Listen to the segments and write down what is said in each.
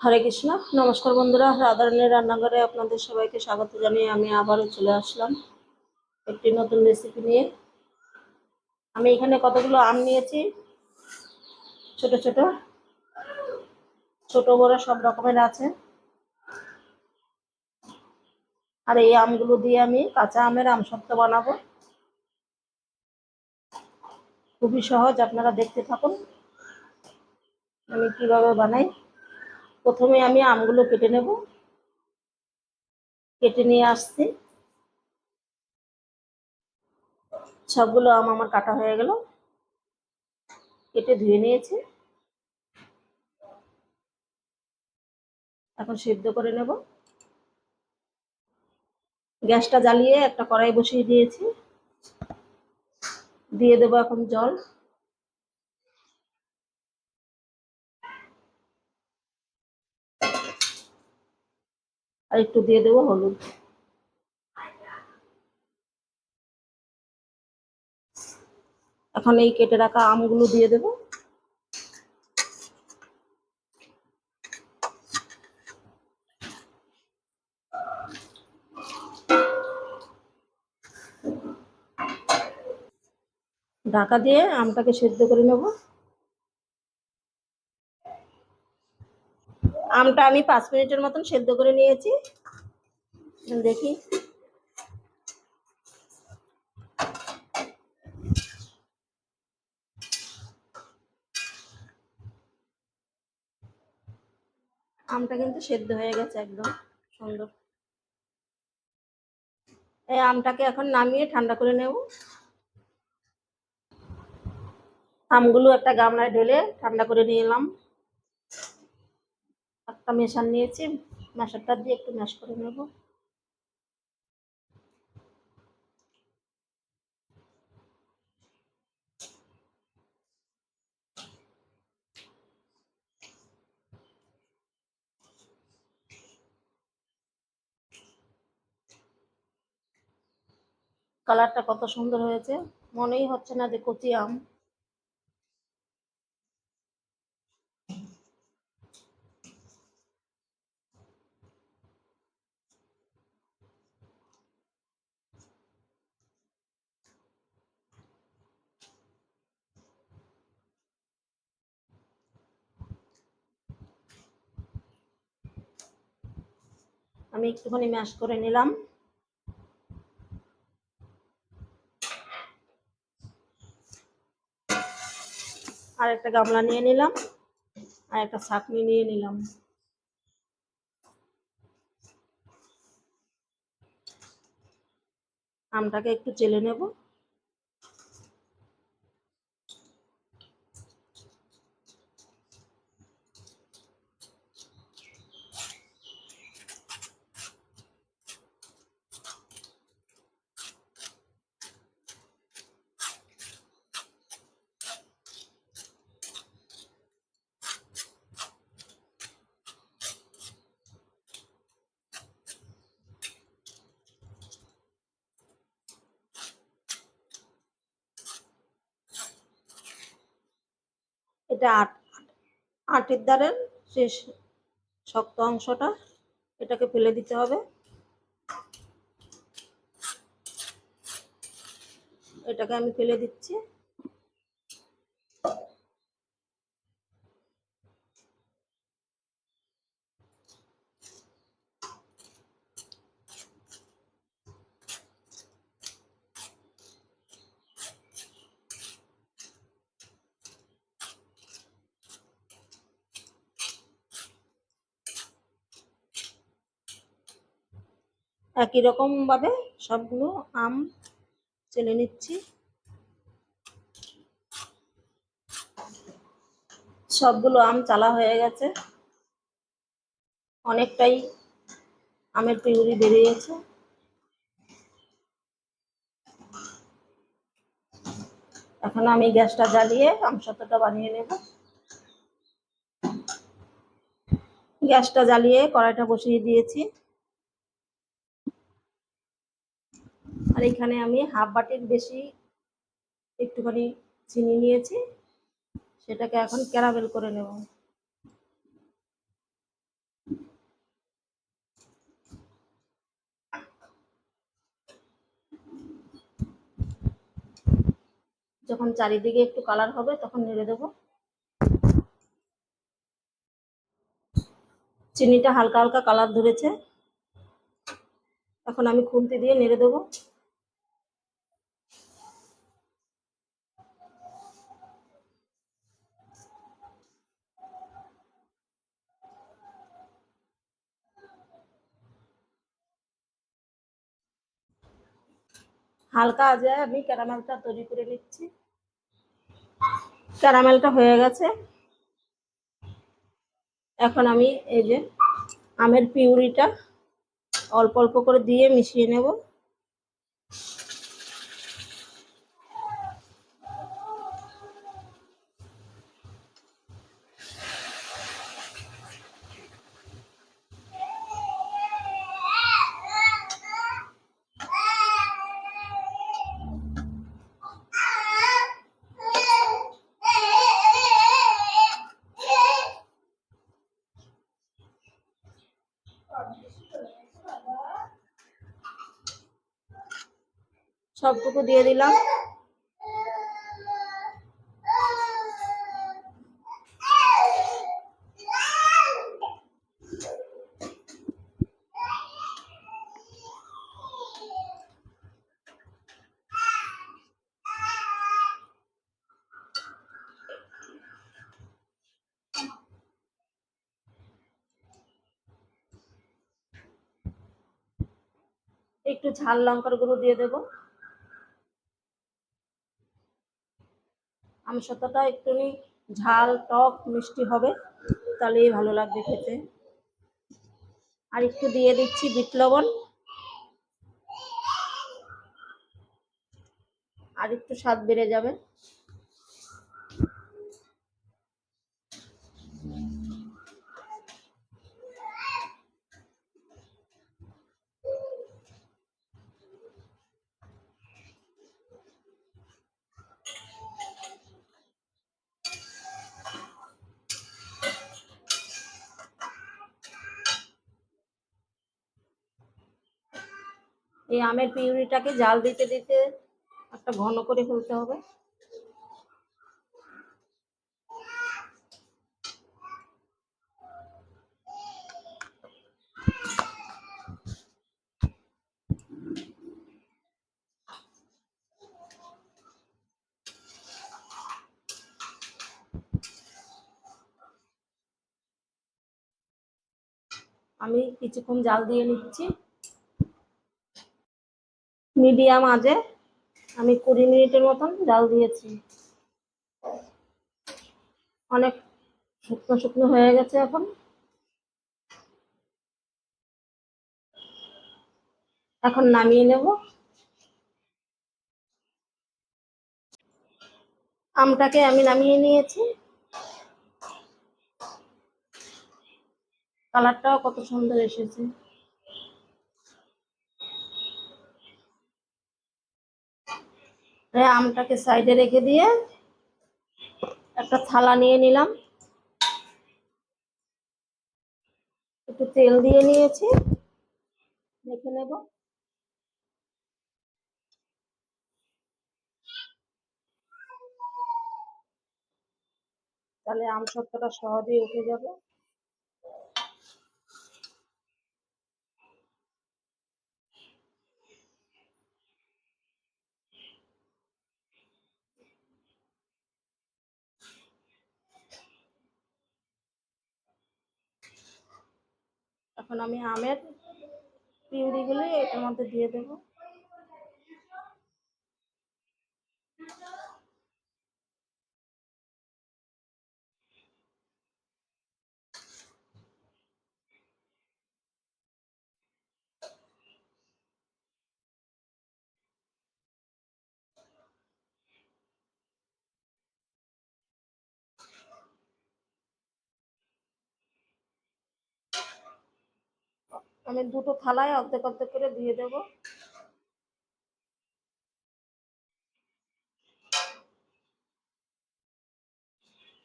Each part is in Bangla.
হরে কৃষ্ণ। নমস্কার বন্ধুরা রাধারণের রান্নাঘরে আপনাদের সবাইকে স্বাগত জানিয়ে আমি আবারও চলে আসলাম একটি নতুন রেসিপি নিয়ে। আমি এখানে কতগুলো আম নিয়েছি? ছোট ছোট। ছোট, বড় সব রকমের আছে। আর এই আমগুলো দিয়ে আমি কাঁচা আমের আম সত্ত্ব বানাবো। খুবই সহজ, আপনারা দেখতে থাকুন। আমি কীভাবে বানাই? প্রথমে আমি আমগুলো কেটে নেব। কেটে নিয়ে আসছি। সবগুলো আম আমার কাটা হয়ে গেল। কেটে ধুয়ে নিয়েছি। এখন সেদ্ধ করে নেব। গ্যাসটা জ্বালিয়ে একটা কড়াই বসিয়ে দিয়েছি। দিয়ে দেবো এখন জল। আর একটু দিয়ে দেবো হলুদ। এখন এই কেটে রাখা আমগুলো দিয়ে দেবো। ঢাকা দিয়ে আমটাকে সেদ্ধ করে নেব। আমটা আমি পাঁচ মিনিটের মতন সেদ্ধ করে নিয়েছি। দেখি। আমটা কিন্তু সেদ্ধ হয়ে গেছে একদম সুন্দর। এই আমটাকে এখন নামিয়ে ঠান্ডা করে নেব। আমগুলো একটা গামলায় ঢেলে ঠান্ডা করে নিয়ে এলাম একটা মেশান নিয়েছি মেশারটা দিয়ে একটু ম্যাশ করে নেব। কালারটা কত সুন্দর হয়েছে, মনেই হচ্ছে না যে কচি আম। আমি একটুখানি ম্যাশ করে নিলাম। আর একটা গামলা নিয়ে নিলাম, আর একটা ছাকনি নিয়ে নিলাম। আমটাকে একটু চেলে নেব। এটা আট, আটের দ্বারের শেষ শক্ত অংশটা, এটাকে ফেলে দিতে হবে। এটাকে আমি ফেলে দিচ্ছি। একই রকম ভাবে সবগুলো আম চেলে নিচ্ছি। সবগুলো আম চালা হয়ে গেছে। অনেকটাই আমের পিউরি বেরিয়েছে। এখন আমি গ্যাসটা জ্বালিয়ে আমসত্ত্বটা বানিয়ে নেব। গ্যাসটা জ্বালিয়ে কড়াইটা বসিয়ে দিয়েছি। আর এখানে আমি হাফ বাটির বেশি একটুখানি চিনি নিয়েছি। সেটাকে এখন ক্যারামেল করে নেব। যখন চারিদিকে একটু কালার হবে তখন নেড়ে দেব। চিনিটা হালকা হালকা কালার ধরেছে। এখন আমি খুলতে দিয়ে নেড়ে দেবো। হালকা আজে আমি ক্যারামেলটা তৈরি করে নিচ্ছি। ক্যারামেলটা হয়ে গেছে। এখন আমি এই যে আমের পিউরিটা অল্প অল্প করে দিয়ে মিশিয়ে নেব। সবটুকু দিয়ে দিলাম। একটু ঝাল লঙ্কার গুঁড়ো দিয়ে দেবো। আমসত্ত্বটা একটুনি ঝাল, টক, মিষ্টি হবে, তাহলেই ভালো লাগবে খেতে। আর একটু দিয়ে দিচ্ছি বিট লবণ। আর একটু স্বাদ বেড়ে যাবে। এই আমের পিউরিটাকে জাল দিতে দিতে একটা ঘন করে ফেলতে হবে। আমি কিছুক্ষণ জাল দিয়ে নিচ্ছি। মিডিয়াম আজে। আমি কুড়ি মিনিটের মতন জাল দিয়েছি। অনেক শুকনো শুকনো হয়ে গেছে এখন। এখন নামিয়ে নেব। আমটাকে আমি নামিয়ে নিয়েছি। কালারটাও কত সুন্দর এসেছে। আমটাকে সাইডে রেখে দিয়ে একটা থালা নিয়ে নিলাম। একটু তেল দিয়ে নিয়েছি দেখে নেব। তাহলে আম সত্ত্বটা সহজেই উঠে যাবে। এখন আমি আমের পিউরিগুলো এটার মধ্যে দিয়ে দেব। আমি দুটো থালায় অর্ধেক অর্ধেক করে দিয়ে দেব।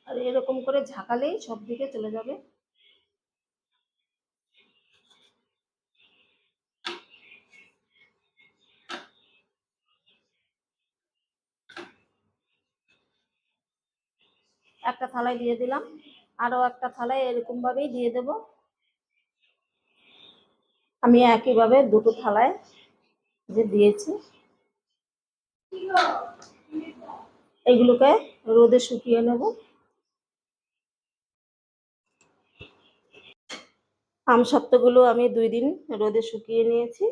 আর এরকম করে ঝাঁকালেই সব দিকে চলে যাবে। একটা থালায় দিয়ে দিলাম। আরও একটা থালায় এরকমভাবেই দিয়ে দেব। আমি একইভাবে দুটো থালায় যে দিয়েছি। এগুলোকে রোদে শুকিয়ে নেব। আম সত্ত্বগুলো আমি দুই দিন রোদে শুকিয়ে নিয়েছি।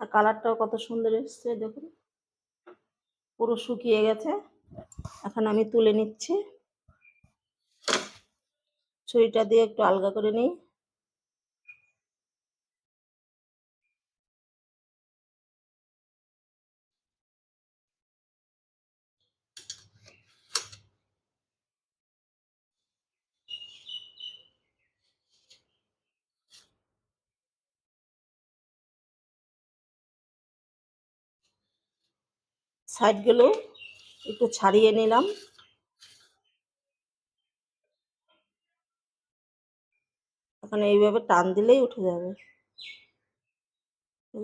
আর কালারটাও কত সুন্দর এসছে, দেখুন। পুরো শুকিয়ে গেছে। এখন আমি তুলে নিচ্ছি। ছুরিটা দিয়ে একটু আলগা করে নিই। সাইডগুলো একটু ছাড়িয়ে নিলাম। এখন এইভাবে টান দিলেই উঠে যাবে। এই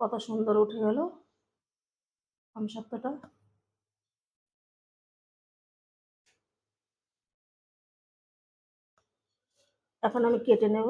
কত সুন্দর উঠে গেল আমসত্বটা এখন আমি কেটে নেব।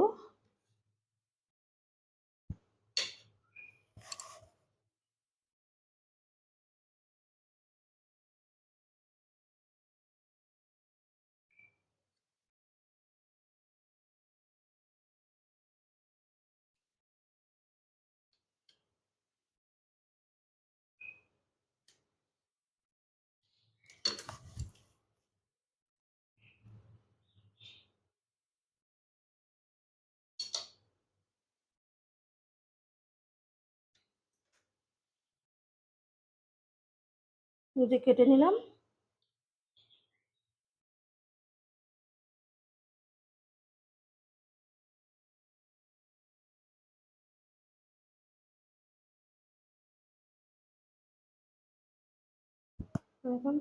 রুটি কেটে নিলাম। দেখুন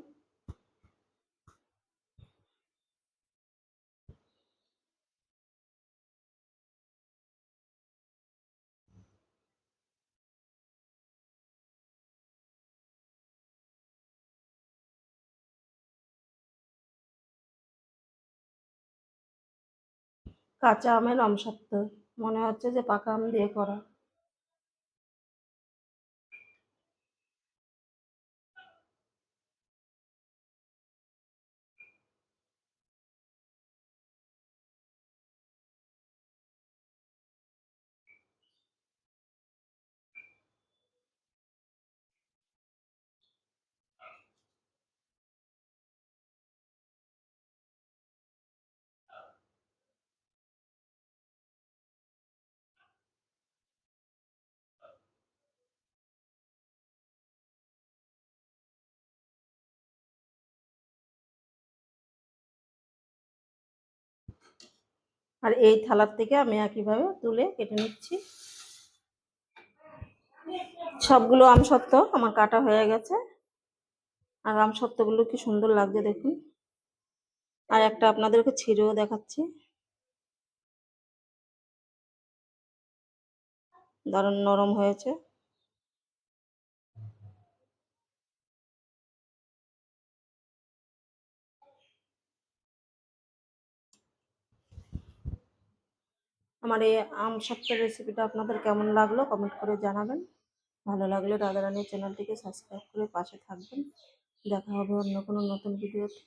কাঁচা আমের আমসত্ত্ব মনে হচ্ছে যে পাকা আম দিয়ে করা। আর এই থালার থেকে আমি একইভাবে তুলে কেটে নিচ্ছি। সবগুলো আম সত্ত্ব আমার কাটা হয়ে গেছে। আর আম সত্ত্বগুলো কি সুন্দর লাগছে দেখুন। আর একটা আপনাদেরকে ছিঁড়েও দেখাচ্ছি। দারুণ নরম হয়েছে। আমার এই আম সপ্তাহ রেসিপিটা আপনাদের কেমন লাগল কমেন্ট করে জানাবেন। ভালো লাগলে রাধারানীর চ্যানেলটিকে সাবস্ক্রাইব করে পাশে থাকবেন। দেখা হবে অন্য কোনো নতুন ভিডিওতে